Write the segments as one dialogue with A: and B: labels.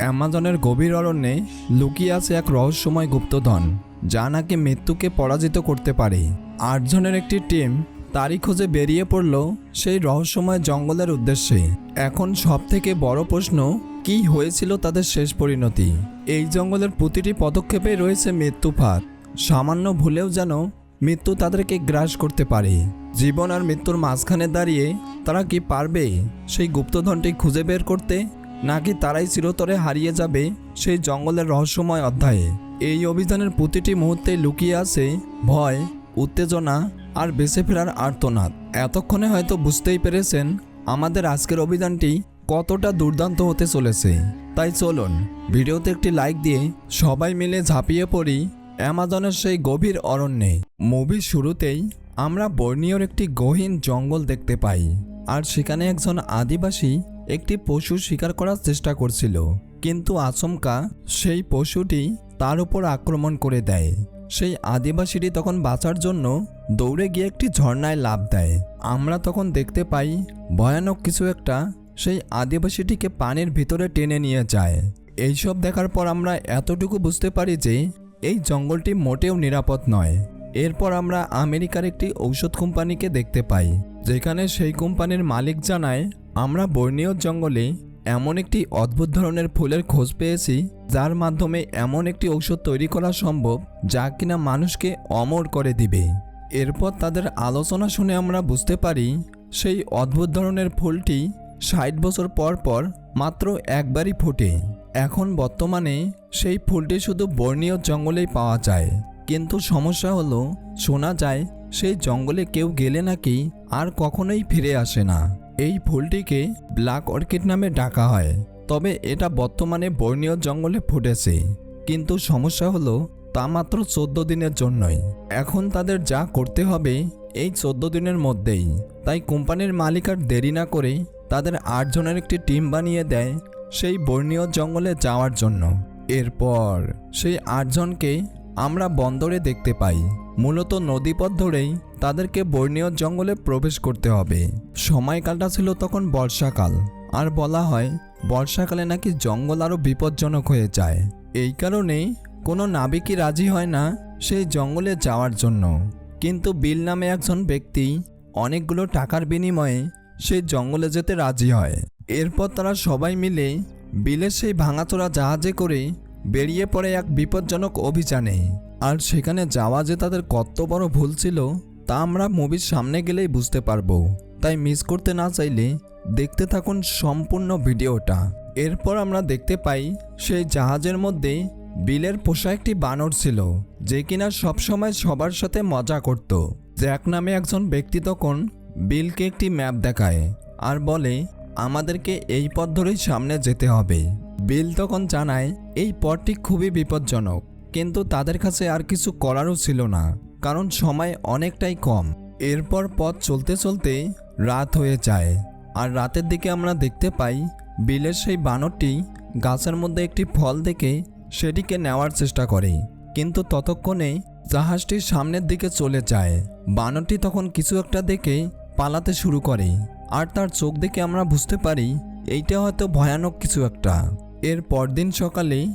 A: অ্যামাজনের গভীর অরণ্যে লুকিয়ে আছে এক রহস্যময় গুপ্তধন, যা নাকি মৃত্যুকে পরাজিত করতে পারে। আটজনের একটি টিম তারই খোঁজে বেরিয়ে পড়ল সেই রহস্যময় জঙ্গলের উদ্দেশ্যে। এখন সব থেকে বড় প্রশ্ন, কি হয়েছিল তাদের শেষ পরিণতি? এই জঙ্গলের প্রতিটি পদক্ষেপে রয়েছে মৃত্যুফাত সামান্য ভুলেও যেন মৃত্যু তাদেরকে গ্রাস করতে পারে। জীবন আর মৃত্যুর মাঝখানে দাঁড়িয়ে তারা কি পারবে সেই গুপ্তধনটি খুঁজে বের করতে? নাকি তারাই চিরতরে হারিয়ে যাবে সেই জঙ্গলের রহস্যময় অধ্যায়ে? এই অভিযানের প্রতিটি মুহূর্তে লুকিয়ে আছে ভয়, উত্তেজনা আর বেঁচে ফেরার আর্তনাদ। এতক্ষণে হয়তো বুঝতেই পেরেছেন আমাদের আজকের অভিযানটি কতটা দুর্দান্ত হতে চলেছে। তাই চলুন ভিডিওতে একটি লাইক দিয়ে সবাই মিলে ঝাঁপিয়ে পড়ি অ্যামাজনের সেই গভীর অরণ্যে। মুভির শুরুতেই আমরা বর্নিয়র একটি গহীন জঙ্গল দেখতে পাই, আর সেখানে একজন আদিবাসী একটি পশু শিকার করার চেষ্টা করছিল। কিন্তু আচমকা সেই পশুটি তার উপর আক্রমণ করে দেয়। সেই আদিবাসীটি তখন বাঁচার জন্য দৌড়ে গিয়ে একটি ঝর্ণায় লাভ দেয়। আমরা তখন দেখতে পাই ভয়ানক কিছু একটা সেই আদিবাসীটিকে পানির ভিতরে টেনে নিয়ে যায়। এইসব দেখার পর আমরা এতটুকু বুঝতে পারি যে এই জঙ্গলটি মোটেও নিরাপদ নয়। এরপর আমরা আমেরিকার একটি ঔষধ কোম্পানিকে দেখতে পাই, যেখানে সেই কোম্পানির মালিক জানায়, আমরা বর্ণীয় জঙ্গলে এমন একটি অদ্ভুত ধরনের ফুলের খোঁজ পেয়েছি, যার মাধ্যমে এমন একটি ঔষধ তৈরি করা সম্ভব, যা কিনা মানুষকে অমর করে দিবে। এরপর তাদের আলোচনা শুনে আমরা বুঝতে পারি, সেই অদ্ভুত ধরনের ফুলটি ষাট বছর পর পর মাত্র একবারই ফোটে। এখন বর্তমানে সেই ফুলটি শুধু বর্ণীয় জঙ্গলেই পাওয়া যায়। কিন্তু সমস্যা হলো, শোনা যায়, সেই জঙ্গলে কেউ গেলে নাকি আর কখনোই ফিরে আসে না। এই ফুলটিকে ব্ল্যাক অর্কিড নামে ডাকা হয়। তবে এটা বর্তমানে বর্ণীয় জঙ্গলে ফুটেছে। কিন্তু সমস্যা হলো, তা মাত্র চোদ্দ দিনের জন্যই। এখন তাদের যা করতে হবে, এই চোদ্দ দিনের মধ্যেই। তাই কোম্পানির মালিক আর দেরি না করে তাদের আটজনের একটি টিম বানিয়ে দেয় সেই বর্ণীয় জঙ্গলে যাওয়ার জন্য। এরপর সেই আটজনকে আমরা বন্দরে দেখতে পাই। মূলত নদীপথ ধরেই তাদেরকে বর্ণীয় জঙ্গলে প্রবেশ করতে হবে। সময়কালটা ছিল তখন বর্ষাকাল। আর বলা হয়, বর্ষাকালে নাকি জঙ্গল আরও বিপজ্জনক হয়ে যায়। এই কারণেই কোনো নাবিকই রাজি হয় না সেই জঙ্গলে যাওয়ার জন্য। কিন্তু বিল নামে একজন ব্যক্তি অনেকগুলো টাকার বিনিময়ে সেই জঙ্গলে যেতে রাজি হয়। এরপর তারা সবাই মিলে বিলের সেই ভাঙাচোরা জাহাজে করে বেরিয়ে পড়ে এক বিপজ্জনক অভিযানে। আর সেখানে যাওয়া যে তাদের কত বড় ভুল ছিল, তা আমরা মুভির সামনে গেলেই বুঝতে পারব। তাই মিস করতে না চাইলে দেখতে থাকুন সম্পূর্ণ ভিডিওটা। এরপর আমরা দেখতে পাই, সেই জাহাজের মধ্যে বিলের পোষা একটি বানর ছিল, যে কিনা সবসময় সবার সাথে মজা করত। জ্যাক নামে একজন ব্যক্তি তখন বিলকে একটি ম্যাপ দেখায়, আর বলে, আমাদেরকে এই পথ ধরেই সামনে যেতে হবে। বিল তখন জানায়, এই পথটি খুবই বিপজ্জনক, কিন্তু তাদের কাছে আর কিছু করারও ছিল না, কারণ সময় অনেকটাই কম। এরপর পথ চলতে চলতে রাত হয়ে যায়, আর রাতের দিকে আমরা দেখতে পাই, বিলের সেই বানরটি গাছের মধ্যে একটি ফল দেখে সেটিকে নেওয়ার চেষ্টা করে, কিন্তু ততক্ষণে জাহাজটি সামনের দিকে চলে যায়। বানরটি তখন কিছু একটা দেখে পালাতে শুরু করে, আর তার চোখ দেখে আমরা বুঝতে পারি, এইটা হয়তো ভয়ানক কিছু একটা। এর পরদিন সকালে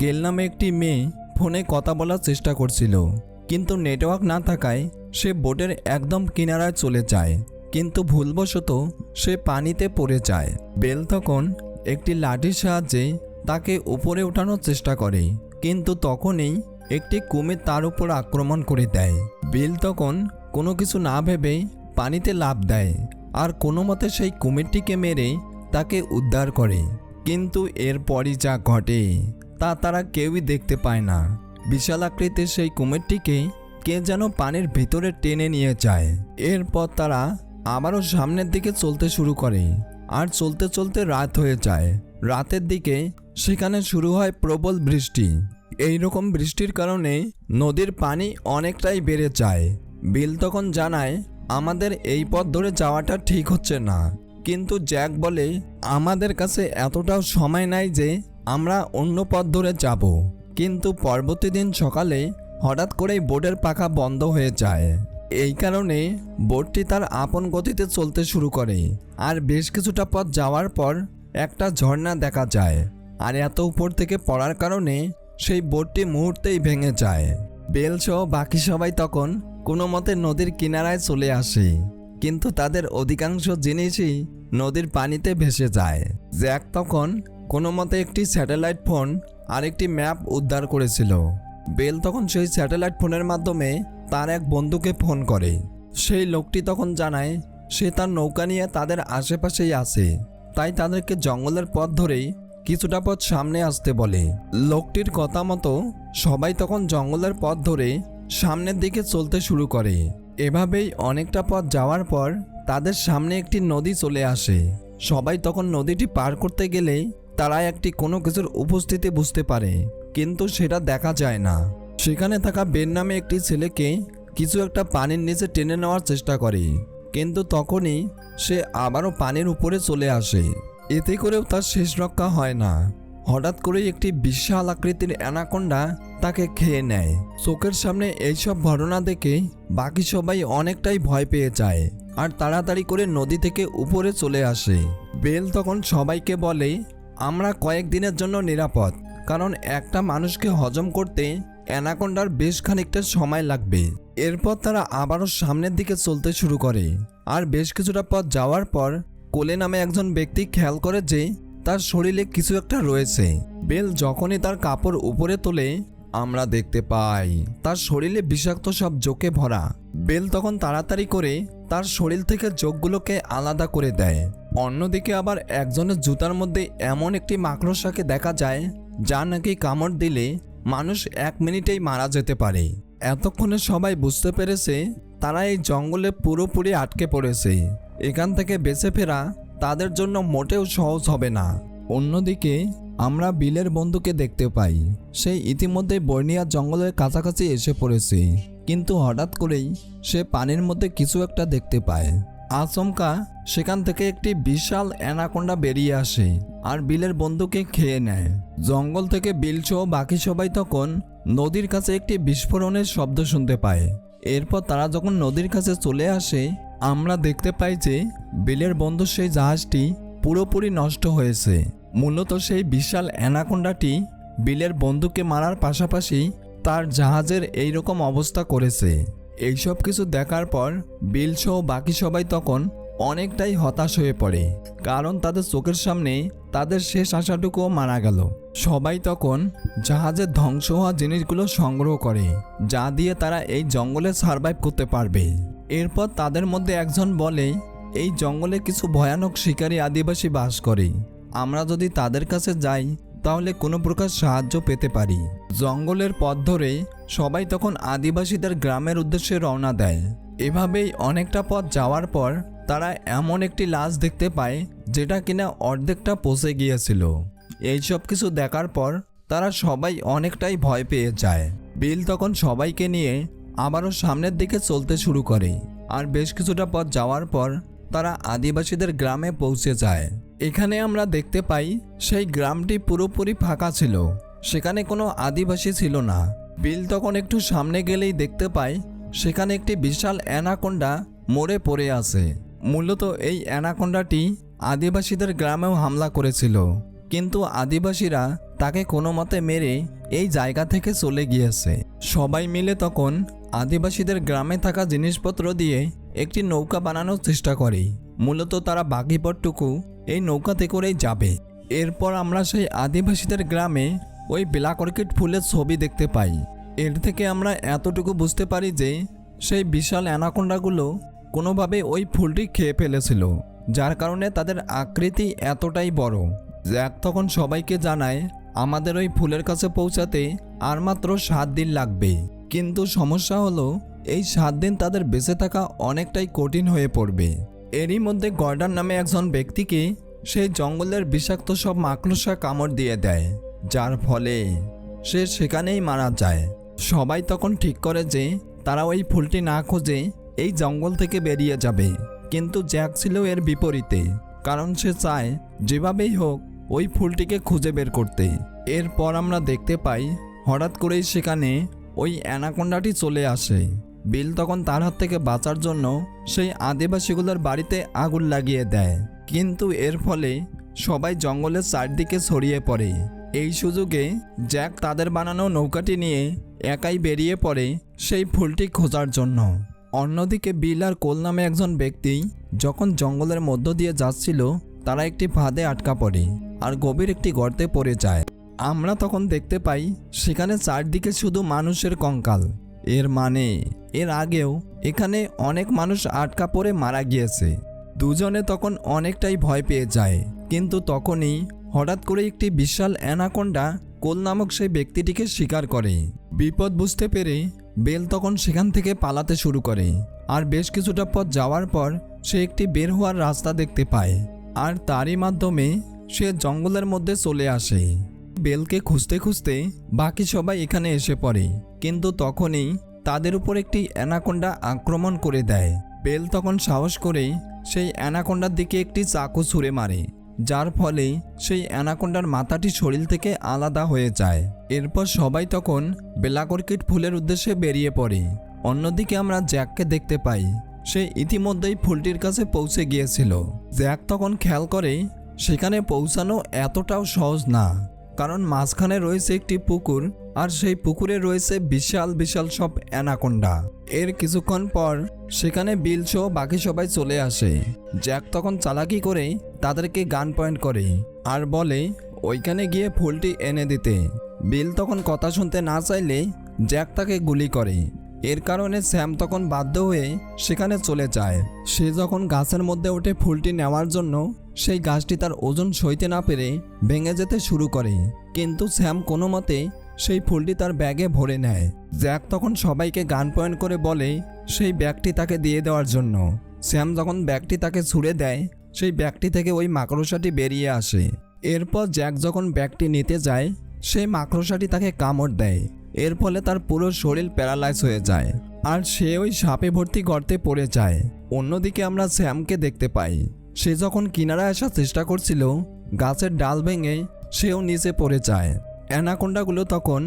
A: গেল নামে একটি মেয়ে ফোনে কথা বলার চেষ্টা করছিল। কিন্তু নেটওয়ার্ক না থাকায় সে বোটের একদম কিনারায় চলে যায়। কিন্তু ভুলবশত সে পানিতে পড়ে যায়। বেল তখন একটি লাঠির সাহায্যে তাকে উপরে ওঠানোর চেষ্টা করে। কিন্তু তখনই একটি কুমির তার উপর আক্রমণ করে দেয়। বেল তখন কোনো কিছু না ভেবে পানিতে লাফ দেয়। আর কোনো মতে সেই কুমিরটিকে মেরে তাকে উদ্ধার করে। কিন্তু এরপরই যা ঘটে, তা তারা কেউই দেখতে পায় না। বিশাল আকৃতির সেই কুমিরটিকে কে যেন পানির ভিতরে টেনে নিয়ে যায়। এরপর তারা আবারও সামনের দিকে চলতে শুরু করে আর চলতে চলতে রাত হয়ে যায়। রাতের দিকে সেখানে শুরু হয় প্রবল বৃষ্টি। এই রকম বৃষ্টির কারণে নদীর পানি অনেকটাই বেড়ে যায়। বিল তখন জানায়, আমাদের এই পথ ধরে যাওয়াটা ঠিক হচ্ছে না। কিন্তু জ্যাক বলে, আমাদের কাছে এতটাও সময় নাই যে আমরা অন্য পথ ধরে যাব। কিন্তু পরবর্তী দিন সকালে হঠাৎ করেই বোটের পাখা বন্ধ হয়ে যায়। এই কারণে বোটটি তার আপন গতিতে চলতে শুরু করে। আর বেশ কিছুটা পথ যাওয়ার পর একটা ঝর্ণা দেখা যায়। আর এত উপর থেকে পড়ার কারণে সেই বোটটি মুহূর্তেই ভেঙে যায়। বেলসহ বাকি সবাই তখন কোনো মতে নদীর কিনারায় চলে আসে। কিন্তু তাদের অধিকাংশ জিনিসই নদীর পানিতে ভেসে যায়। জ্যাক তখন কোনো মতে একটি স্যাটেলাইট ফোন আর একটি ম্যাপ উদ্ধার করেছিল। বেল তখন সেই স্যাটেলাইট ফোনের মাধ্যমে তার এক বন্ধুকে ফোন করে। সেই লোকটি তখন জানায়, সে তার নৌকা নিয়ে তাদের আশেপাশেই আছে। তাই তাদেরকে জঙ্গলের পথ ধরেই কিছুটা পথ সামনে আসতে বলে। লোকটির কথা মতো সবাই তখন জঙ্গলের পথ ধরে সামনের দিকে চলতে শুরু করে। এভাবেই অনেকটা পথ যাওয়ার পর তাদের সামনে একটি নদী চলে আসে। সবাই তখন নদীটি পার করতে গেলে তারা একটি কোনো কিছুর উপস্থিতি বুঝতে পারে, কিন্তু সেটা দেখা যায় না। সেখানে থাকা বেন নামে একটি ছেলেকে কিছু একটা পানির নিচে টেনে নেওয়ার চেষ্টা করে, কিন্তু তখনই সে আবারও পানির উপরে চলে আসে। এতে করেও তার শেষ রক্ষা হয় না। হঠাৎ করে একটি বিশাল আকৃতির অ্যানাকোন্ডা তাকে খেয়ে নেয়। চোখের সামনে এইসব ঘটনা দেখে বাকি সবাই অনেকটাই ভয় পেয়ে যায় আর তাড়াতাড়ি করে নদী থেকে উপরে চলে আসে। বেল তখন সবাইকে বলে, আমরা কয়েকদিনের জন্য নিরাপদ, কারণ একটা মানুষকে হজম করতে অ্যানাকোন্ডার বেশ খানিকটা সময় লাগবে। এরপর তারা আবারও সামনের দিকে চলতে শুরু করে। আর বেশ কিছুটা পথ যাওয়ার পর কোলে নামে একজন ব্যক্তি খেয়াল করে যে তার শরীরে কিছু একটা রয়েছে। বেল যখনই তার কাপড় উপরে তোলে, আমরা দেখতে পাই, তার শরীরে বিষাক্ত সব জোকে ভরা। বেল তখন তাড়াতাড়ি করে তার শরীর থেকে জোকগুলোকে আলাদা করে দেয়। অন্যদিকে আবার একজনের জুতার মধ্যে এমন একটি মাকড়সাকে দেখা যায়, যা নাকি কামড় দিলে মানুষ এক মিনিটেই মারা যেতে পারে। এতক্ষণে সবাই বুঝতে পেরেছে, তারা এই জঙ্গলে পুরোপুরি আটকে পড়েছে। এখান থেকে বেঁচে ফেরা তাদের জন্য মোটেও সহজ হবে না। অন্যদিকে, আমরা বিলের বন্ধুকে দেখতে পাই। সেই ইতিমধ্যে বর্নিয়া জঙ্গলের কাছাকাছি এসে পড়েছে। কিন্তু হঠাৎ করেই সে পানির মধ্যে কিছু একটা দেখতে পায়। আচমকা সেখান থেকে একটি বিশাল অ্যানাকোন্ডা বেরিয়ে আসে আর বিলের বন্ধুকে খেয়ে নেয়। জঙ্গল থেকে বিল সহ বাকি সবাই তখন নদীর কাছে একটি বিস্ফোরণের শব্দ শুনতে পায়। এরপর তারা যখন নদীর কাছে চলে আসে আমরা দেখতে পাই যে বিলের বন্ধু সেই জাহাজটি পুরোপুরি নষ্ট হয়েছে। মূলত সেই বিশাল অ্যানাকোন্ডাটি বিলের বন্ধুকে মারার পাশাপাশি তার জাহাজের এই রকম অবস্থা করেছে। এইসব কিছু দেখার পর বিল সহ বাকি সবাই তখন অনেকটাই হতাশ হয়ে পড়ে, কারণ তাদের চোখের সামনে তাদের শেষ আশাটুকুও মারা গেল। সবাই তখন জাহাজের ধ্বংস হওয়া জিনিসগুলো সংগ্রহ করে, যা দিয়ে তারা এই জঙ্গলে সারভাইভ করতে পারবে। এরপর তাদের মধ্যে একজন বলে, এই জঙ্গলে কিছু ভয়ানক শিকারী আদিবাসী বাস করে। আমরা যদি তাদের কাছে যাই, তাহলে কোনো প্রকার সাহায্য পেতে পারি। জঙ্গলের পথ ধরে সবাই তখন আদিবাসীদের গ্রামের উদ্দেশ্যে রওনা দেয়। এভাবেই অনেকটা পথ যাওয়ার পর তারা এমন একটি লাশ দেখতে পায়, যেটা কিনা অর্ধেকটা পচে গিয়েছিল। এইসব কিছু দেখার পর তারা সবাই অনেকটাই ভয় পেয়ে যায়। বিল তখন সবাইকে নিয়ে আবারও সামনের দিকে চলতে শুরু করে। আর বেশ কিছুটা পথ যাওয়ার পর তারা আদিবাসীদের গ্রামে পৌঁছে যায়। এখানে আমরা দেখতে পাই, সেই গ্রামটি পুরোপুরি ফাঁকা ছিল। সেখানে কোনো আদিবাসী ছিল না। বিল তখন একটু সামনে গেলেই দেখতে পাই, সেখানে একটি বিশাল অ্যানাকোন্ডা মরে পড়ে আছে। মূলত এই অ্যানাকোন্ডাটি আদিবাসীদের গ্রামেও হামলা করেছিল। কিন্তু আদিবাসীরা তাকে কোনো মতে মেরে এই জায়গা থেকে চলে গিয়েছে। সবাই মিলে তখন আদিবাসীদের গ্রামে থাকা জিনিসপত্র দিয়ে একটি নৌকা বানানোর চেষ্টা করে। মূলত তারা বাকি পথটুকু এই নৌকাতে করেই যাবে। এরপর আমরা সেই আদিবাসীদের গ্রামে ওই ব্ল্যাক অর্কিড ফুলের ছবি দেখতে পাই। এর থেকে আমরা এতটুকু বুঝতে পারি যে সেই বিশাল অ্যানাকোন্ডাগুলো কোনোভাবে ওই ফুলটি খেয়ে ফেলেছিল, যার কারণে তাদের আকৃতি এতটাই বড়। জ্যাক তখন সবাইকে জানায় আমাদের ওই ফুলের কাছে পৌঁছাতে আর মাত্র সাত দিন লাগবে। কিন্তু সমস্যা হলো, এই সাত দিন তাদের বেঁচে থাকা অনেকটাই কঠিন হয়ে পড়বে। এরই মধ্যে গর্ডান নামে একজন ব্যক্তিকে সেই জঙ্গলের বিষাক্ত সব মাকড়সা কামড় দিয়ে দেয়, যার ফলে সে সেখানেই মারা যায়। সবাই তখন ঠিক করে যে তারা ওই ফুলটি না খোঁজে এই জঙ্গল থেকে বেরিয়ে যাবে। কিন্তু জ্যাক ছিল এর বিপরীতে, কারণ সে চায় যেভাবেই হোক ওই ফুলটিকে খুঁজে বের করতে। এরপর আমরা দেখতে পাই, হঠাৎ করেই সেখানে ওই অ্যানাকোন্ডাটি চলে আসে। বিল তখন তার হাত থেকে বাঁচার জন্য সেই আদিবাসীগুলোর বাড়িতে আগুন লাগিয়ে দেয়। কিন্তু এর ফলে সবাই জঙ্গলের চারদিকে ছড়িয়ে পড়ে। এই সুযোগে জ্যাক তাদের বানানো নৌকাটি নিয়ে একাই বেরিয়ে পড়ে সেই ফুলটি খোঁজার জন্য। অন্যদিকে বিল আর কোল নামে একজন ব্যক্তি যখন জঙ্গলের মধ্য দিয়ে যাচ্ছিল, তারা একটি ফাঁদে আটকা পড়ে। আর গভীর একটি গর্তে পড়ে যায়। আমরা তখন দেখতে পাই, সেখানে চারদিকে শুধু মানুষের কঙ্কাল। এর মানে এর আগেও এখানে অনেক মানুষ আটকা পড়ে মারা গিয়েছে। দুজনে তখন অনেকটাই ভয় পেয়ে যায়। কিন্তু তখনই হঠাৎ করে একটি বিশাল অ্যানাকোন্ডা কোল নামক সেই ব্যক্তিটিকে শিকার করে। বিপদ বুঝতে পেরে বেল তখন সেখান থেকে পালাতে শুরু করে। আর বেশ কিছুটা পথ যাওয়ার পর সে একটি বের হওয়ার রাস্তা দেখতে পায়। আর তারই মাধ্যমে সে জঙ্গলের মধ্যে চলে আসে। বেলকে খুঁজতে খুঁজতে বাকি সবাই এখানে এসে পড়ে। কিন্তু তখনই তাদের উপর একটি অ্যানাকোন্ডা আক্রমণ করে দেয়। বেল তখন সাহস করে সেই অ্যানাকোন্ডার দিকে একটি চাকু ছুঁড়ে মারে, যার ফলে সেই অ্যানাকোন্ডার মাথাটি শরীর থেকে আলাদা হয়ে যায়। এরপর সবাই তখন বেলাকর্কিট ফুলের উদ্দেশ্যে বেরিয়ে পড়ে। অন্যদিকে আমরা জ্যাককে দেখতে পাই, সে ইতিমধ্যেই ফুলটির কাছে পৌঁছে গিয়েছিল। জ্যাক তখন খেয়াল করে সেখানে পৌঁছানো এতটাও সহজ না, কারণ মাঝখানে রয়েছে একটি পুকুর আর সেই পুকুরে রয়েছে বিশাল বিশাল সব অ্যানাকোন্ডা। এর কিছুক্ষণ পর সেখানে বিল সহ বাকি সবাই চলে আসে। জ্যাক তখন চালাকি করে তাদেরকে গান পয়েন্ট করে আর বলে, ওইখানে গিয়ে ফুলটি এনে দিতে। বিল তখন কথা শুনতে না চাইলে জ্যাক তাকে গুলি করে। এর কারণে স্যাম তখন বাধ্য হয়ে সেখানে চলে যায়। সে যখন গাছের মধ্যে ওঠে ফুলটি নেওয়ার জন্য সেই গাছটি তার ওজন সইতে না পেরে ভেঙে যেতে শুরু করে। কিন্তু স্যাম কোনো মতে সেই ফুলটি তার ব্যাগে ভরে নেয়। জ্যাক তখন সবাইকে গান পয়েন্ট করে বলে সেই ব্যাগটি তাকে দিয়ে দেওয়ার জন্য। স্যাম যখন ব্যাগটি তাকে ছুঁড়ে দেয়, সেই ব্যাগটি থেকে ওই মাকড়সাটি বেরিয়ে আসে। এরপর জ্যাক যখন ব্যাগটি নিতে যায়, সেই মাকড়সাটি তাকে কামড় দেয়। এর ফলে তার পুরো শরীর প্যারালাইজ হয়ে যায় আর সে ওই সাপে ভর্তি গর্তে পড়ে যায়। অন্যদিকে আমরা স্যামকে দেখতে পাই। সে যখন কিনারা আসার চেষ্টা করছিল, গাছের ডাল ভেঙে সেও নিচে পড়ে যায়। অ্যানাকোন্ডাগুলো তখন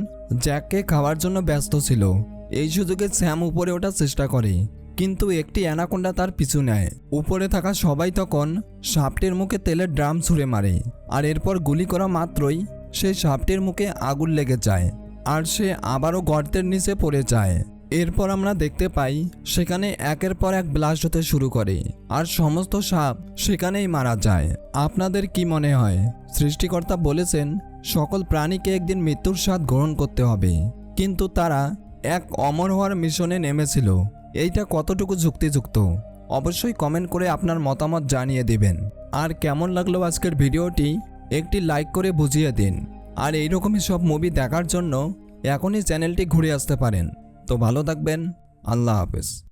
A: জ্যাককে খাওয়ার জন্য ব্যস্ত ছিল। এই সুযোগে স্যাম উপরে ওঠার চেষ্টা করে, কিন্তু একটি অ্যানাকোন্ডা তার পিছু নেয়। উপরে থাকা সবাই তখন সাপটির মুখে তেলের ড্রাম ছুঁড়ে মারে, আর এরপর গুলি করা মাত্রই সেই সাপটির মুখে আগুন লেগে যায়। আর সে আবারও গর্তের নিচে পড়ে যায়। এরপর আমরা দেখতে পাই, সেখানে একের পর এক ব্লাস্ট হতে শুরু করে, আর সমস্ত সাপ সেখানেই মারা যায়। আপনাদের কি মনে হয়? সৃষ্টিকর্তা বলেছেন, সকল প্রাণীকে একদিন মৃত্যুর স্বাদ গ্রহণ করতে হবে। কিন্তু তারা এক অমর হওয়ার মিশনে নেমেছিল। এইটা কতটুকু যুক্তিযুক্ত? অবশ্যই কমেন্ট করে আপনার মতামত জানিয়ে দিবেন। আর কেমন লাগল আজকের ভিডিওটি, একটি লাইক করে বুঝিয়ে দিন। আর এই এইরকমই সব মুভি দেখার জন্য এখনই চ্যানেলটি ঘুরে আসতে পারেন। তো ভালো থাকবেন। আল্লাহ হাফেজ।